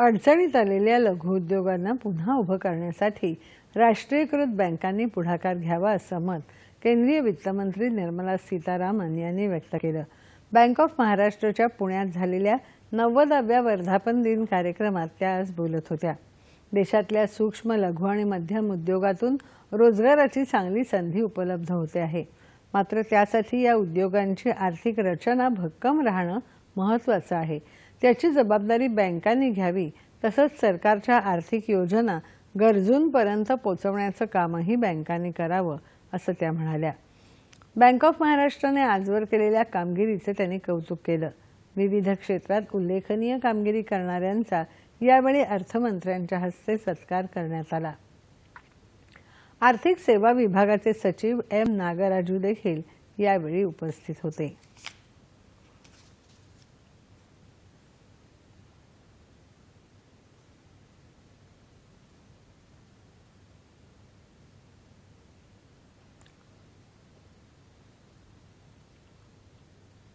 अडचणीत आलेल्या लघुउद्योगांना पुन्हा उभं करण्यासाठी राष्ट्रीयकृत बँकांनी पुढाकार घ्यावा असं मत केंद्रीय वित्तमंत्री निर्मला सीतारामन यांनी व्यक्त केलं. बँक ऑफ महाराष्ट्रच्या पुण्यात झालेल्या नव्वदाव्या वर्धापन दिन कार्यक्रमात त्या आज बोलत होत्या. देशातल्या सूक्ष्म लघु आणि मध्यम उद्योगातून रोजगाराची चांगली संधी उपलब्ध होते आहे. मात्र त्यासाठी या उद्योगांची आर्थिक रचना भक्कम राहणं महत्त्वाचं आहे. त्याची जबाबदारी बँकांनी घ्यावी तसंच सरकारच्या आर्थिक योजना गरजूंपर्यंत पोचवण्याचं कामही बँकांनी करावं असं त्या म्हणाल्या. बँक ऑफ महाराष्ट्राने आजवर केलेल्या कामगिरीचं त्यांनी कौतुक केलं. विविध क्षेत्रात उल्लेखनीय कामगिरी करणाऱ्यांचा यावेळी अर्थमंत्र्यांच्या हस्ते सत्कार करण्यात आला. आर्थिक सेवा विभागाचे सचिव एम नागराजू देखील यावेळी उपस्थित होते.